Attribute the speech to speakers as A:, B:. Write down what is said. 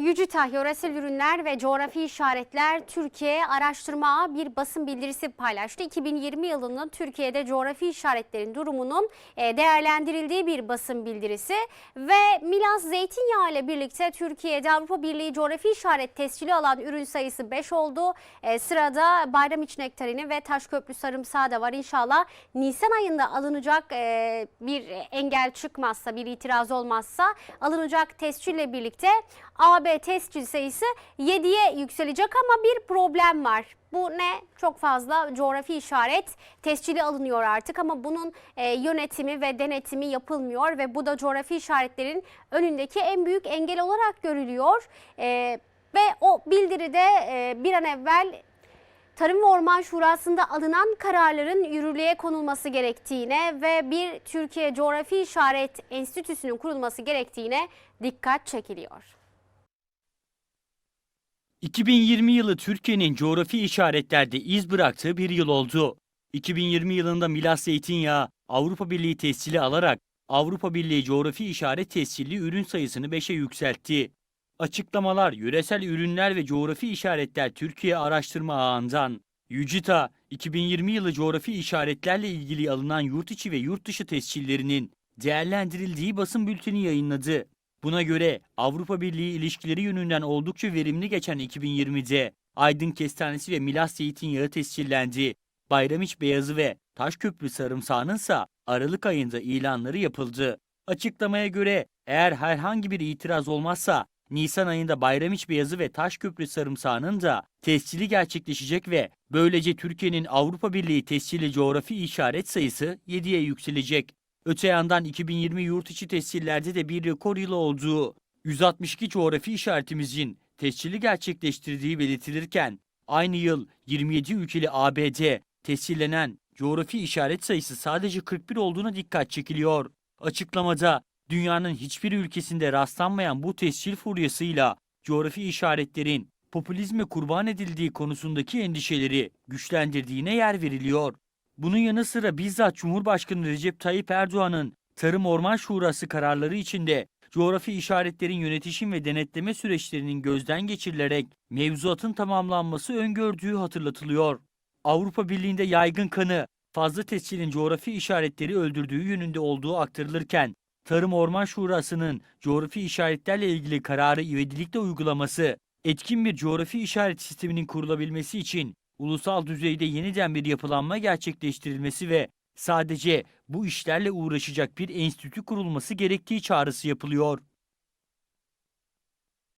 A: Yücita Yöresel Ürünler ve Coğrafi İşaretler Türkiye araştırma bir basın bildirisi paylaştı. 2020 yılının Türkiye'de coğrafi işaretlerin durumunun e, değerlendirildiği bir basın bildirisi ve Milas Zeytinyağı ile birlikte Türkiye'de Avrupa Birliği coğrafi işaret tescili alan ürün sayısı 5 oldu. E, Sırada Bayramiç Nektarini ve Taşköprü Sarımsağı da var. İnşallah Nisan ayında alınacak e, bir engel çıkmazsa, bir itiraz olmazsa alınacak tescille birlikte AB tescil sayısı 7'ye yükselecek ama bir problem var. Bu ne? Çok fazla coğrafi işaret tescili alınıyor artık ama bunun e, yönetimi ve denetimi yapılmıyor ve bu da coğrafi işaretlerin önündeki en büyük engel olarak görülüyor. E, ve o bildiride e, bir an evvel Tarım ve Orman Şurası'nda alınan kararların yürürlüğe konulması gerektiğine ve bir Türkiye Coğrafi İşaret Enstitüsü'nün kurulması gerektiğine dikkat çekiliyor.
B: 2020 yılı Türkiye'nin coğrafi işaretlerde iz bıraktığı bir yıl oldu. 2020 yılında Milas Zeytinyağı Avrupa Birliği tescili alarak Avrupa Birliği coğrafi işaret tescilli ürün sayısını 5'e yükseltti. Açıklamalar Yöresel Ürünler ve Coğrafi İşaretler Türkiye Araştırma Ağı'ndan Yücita 2020 yılı coğrafi işaretlerle ilgili alınan yurt içi ve yurt dışı tescillerinin değerlendirildiği basın bülteni yayınladı. Buna göre Avrupa Birliği ilişkileri yönünden oldukça verimli geçen 2020'de Aydın Kestanesi ve Milas Zeytinyağı tescillendi. Bayramiç Beyazı ve Taşköprü Sarımsağı'nın ise Aralık ayında ilanları yapıldı. Açıklamaya göre eğer herhangi bir itiraz olmazsa Nisan ayında Bayramiç Beyazı ve Taşköprü Sarımsağı'nın da tescili gerçekleşecek ve böylece Türkiye'nin Avrupa Birliği tescilli coğrafi işaret sayısı 7'ye yükselecek. Öte yandan 2020 yurt içi tescillerde de bir rekor yılı olduğu 162 coğrafi işaretimizin tescili gerçekleştirdiği belirtilirken aynı yıl 27 ülkeli ABD tescillenen coğrafi işaret sayısı sadece 41 olduğuna dikkat çekiliyor. Açıklamada dünyanın hiçbir ülkesinde rastlanmayan bu tescil furyasıyla coğrafi işaretlerin popülizme kurban edildiği konusundaki endişeleri güçlendirdiğine yer veriliyor. Bunun yanı sıra bizzat Cumhurbaşkanı Recep Tayyip Erdoğan'ın Tarım Orman Şurası kararları içinde coğrafi işaretlerin yönetişim ve denetleme süreçlerinin gözden geçirilerek mevzuatın tamamlanması öngördüğü hatırlatılıyor. Avrupa Birliği'nde yaygın kanı fazla tescilin coğrafi işaretleri öldürdüğü yönünde olduğu aktarılırken Tarım Orman Şurası'nın coğrafi işaretlerle ilgili kararı ivedilikle uygulaması, etkin bir coğrafi işaret sisteminin kurulabilmesi için ulusal düzeyde yeniden bir yapılanma gerçekleştirilmesi ve sadece bu işlerle uğraşacak bir enstitü kurulması gerektiği çağrısı yapılıyor.